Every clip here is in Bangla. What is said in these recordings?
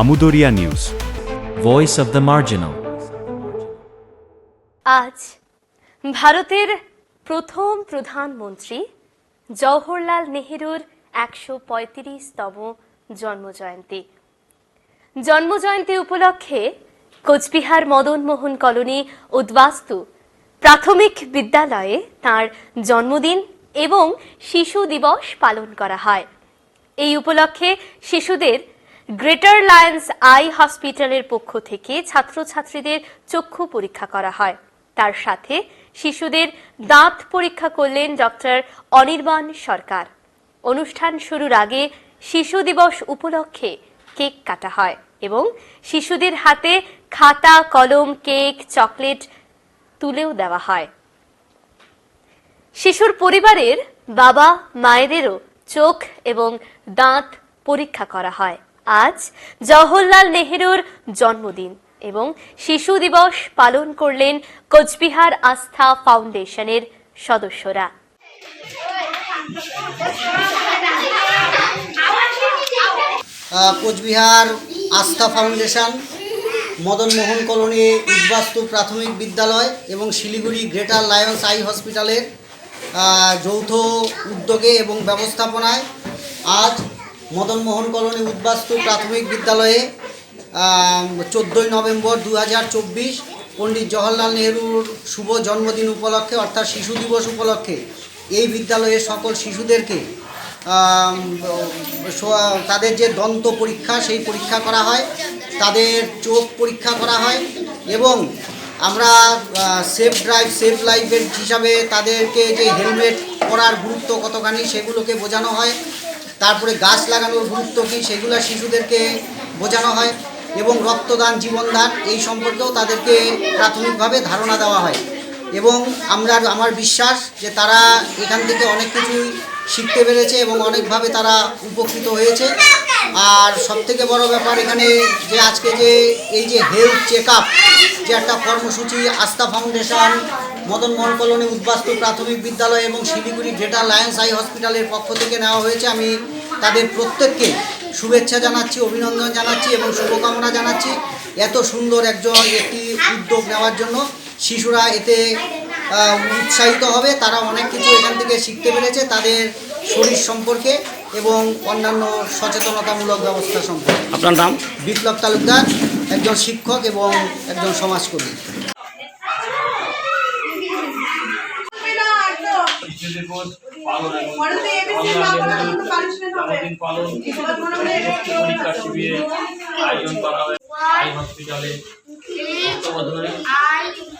আমুদরিয়া news voice of the marginal. আজ ভারতের প্রথম প্রধানমন্ত্রী জওহরলাল নেহেরুর একশো পঁয়ত্রিশতম জন্মজয়ন্তী। জন্মজয়ন্তী উপলক্ষে কোচবিহার মদনমোহন কলোনি উদ্বাস্তু প্রাথমিক বিদ্যালয়ে তার জন্মদিন এবং শিশু দিবস পালন করা হয়। এই উপলক্ষে শিশুদের গ্রেটার লায়ন্স আই হসপিটালের পক্ষ থেকে ছাত্রছাত্রীদের চক্ষু পরীক্ষা করা হয়। তার সাথে শিশুদের দাঁত পরীক্ষা করলেন ডক্টর অনির্বাণ সরকার। অনুষ্ঠান শুরুর আগে শিশু দিবস উপলক্ষে কেক কাটা হয় এবং শিশুদের হাতে খাতা, কলম, কেক, চকলেট তুলেও দেওয়া হয়। শিশুর পরিবারের বাবা মায়েদেরও চোখ এবং দাঁত পরীক্ষা করা হয়। আজ জওহরলাল নেহেরুর জন্মদিন এবং শিশু দিবস পালন করলেন কোচবিহার আস্থা ফাউন্ডেশনের সদস্যরা। কোচবিহার আস্থা ফাউন্ডেশন মদন মোহন কলোনি উদ্বাস্তু প্রাথমিক বিদ্যালয় এবং শিলিগুড়ি গ্রেটার লায়ন্স আই হসপিটালের যৌথ উদ্যোগে এবং ব্যবস্থাপনায় আজ মদন মোহন কলোনি উদ্বাস্তু প্রাথমিক বিদ্যালয়ে চোদ্দোই নভেম্বর দু হাজার চব্বিশ পণ্ডিত জওহরলাল নেহরুর শুভ জন্মদিন উপলক্ষে, অর্থাৎ শিশু দিবস উপলক্ষে, এই বিদ্যালয়ের সকল শিশুদেরকে তাদের যে দন্ত পরীক্ষা, সেই পরীক্ষা করা হয়, তাদের চোখ পরীক্ষা করা হয় এবং আমরা সেফ ড্রাইভ সেফ লাইফের হিসাবে তাদেরকে যে হেলমেট পরার গুরুত্ব কতখানি, সেগুলোকে বোঝানো হয়। তারপরে গাছ লাগানোর গুরুত্ব কী সেগুলো শিশুদেরকে বোঝানো হয় এবং রক্তদান, জীবনদান এই সম্পর্কেও তাদেরকে প্রাথমিকভাবে ধারণা দেওয়া হয়। এবং আমরা, আমার বিশ্বাস যে তারা এখান থেকে অনেক কিছুই শিখতে পেরেছে এবং অনেকভাবে তারা উপকৃত হয়েছে। আর সবথেকে বড় ব্যাপার এখানে যে আজকে যে এই যে হেলথ চেক যে একটা কর্মসূচি, আস্থা ফাউন্ডেশন মদন মোহন কলোনি উদ্বাস্তু প্রাথমিক বিদ্যালয় এবং শিলিগুড়ি গ্রেটার লায়ন্স আই হসপিটালের পক্ষ থেকে নেওয়া হয়েছে। আমি তাদের প্রত্যেককে শুভেচ্ছা জানাচ্ছি অভিনন্দন জানাচ্ছি এবং শুভকামনা জানাচ্ছি। এত সুন্দর একজন একটি উদ্যোগ নেওয়ার জন্য শিশুরা এতে উৎসাহিত হবে। তারা অনেক কিছু এখান থেকে শিখতে পেরেছে তাদের শরীর সম্পর্কে এবং অন্যান্য সচেতনতামূলক ব্যবস্থা সম্পর্কে। আপনার নাম? বিপ্লব তালুকদার একজন শিক্ষক এবং একজন সমাজকর্মী। দিবস পালন এবং জওহরলাল নেহরুর জন্মদিন পালন পরীক্ষা শিবিরের আয়োজন করা হয় আই হসপিটালে তত্ত্বাবধানে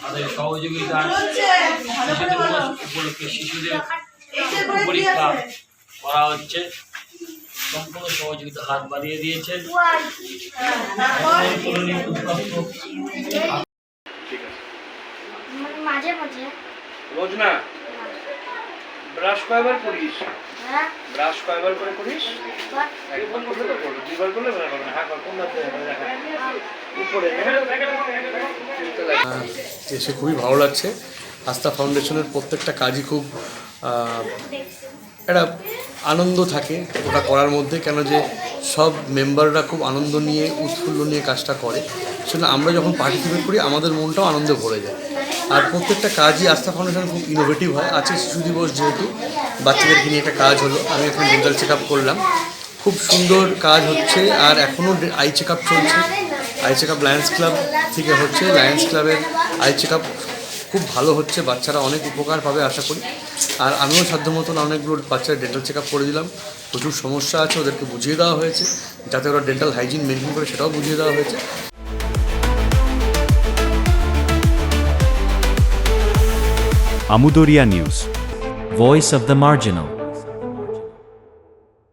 তাদের সহযোগিতা শিশু দিবস উপলক্ষে শিশুদের পরীক্ষা করা হচ্ছে সম্পূর্ণ সহযোগিতা হাত বাড়িয়ে দিয়েছেন মাঝে মাঝে রোজ না ব্রাশ কয়বার করিস? হ্যাঁ? ব্রাশ কয়বার করে করিস? একবার। করলে তো করবে দুইবার করলে করবে না। হ্যাঁ কোন? দেখা উপরে এসে খুবই ভালো লাগছে। আস্থা ফাউন্ডেশনের প্রত্যেকটা কাজই খুব একটা আনন্দ থাকে ওটা করার মধ্যে কেন যে সব মেম্বাররা খুব আনন্দ নিয়ে উৎফুল্ল নিয়ে কাজটা করে। সেটা আমরা যখন পার্টিসিপেট করি আমাদের মনটাও আনন্দে ভরে যায়। আর প্রত্যেকটা কাজই আস্থা ফাউন্ডেশন খুব ইনোভেটিভ হয়। আজকে শিশু দিবস যেহেতু, বাচ্চাদেরকে নিয়ে একটা কাজ হলো, আমি এখন ডেন্টাল চেক করলাম। খুব সুন্দর কাজ হচ্ছে আর এখনও আই চেক চলছে। আই চেক লায়ন্স ক্লাব থেকে হচ্ছে। লায়ন্স ক্লাবের আই চেক খুব ভালো হচ্ছে। বাচ্চারা অনেক উপকার পাবে আশা করি। আর আমিও সাধ্য মতন অনেকগুলো বাচ্চার ডেন্টাল চেক করে দিলাম। প্রচুর সমস্যা আছে, ওদেরকে বুঝিয়ে দেওয়া হয়েছে। যাতে ওরা ডেন্টাল হাইজিন মেনটেন করে সেটাও বুঝিয়ে দেওয়া হয়েছে। Amudorya News. Voice of the Marginal.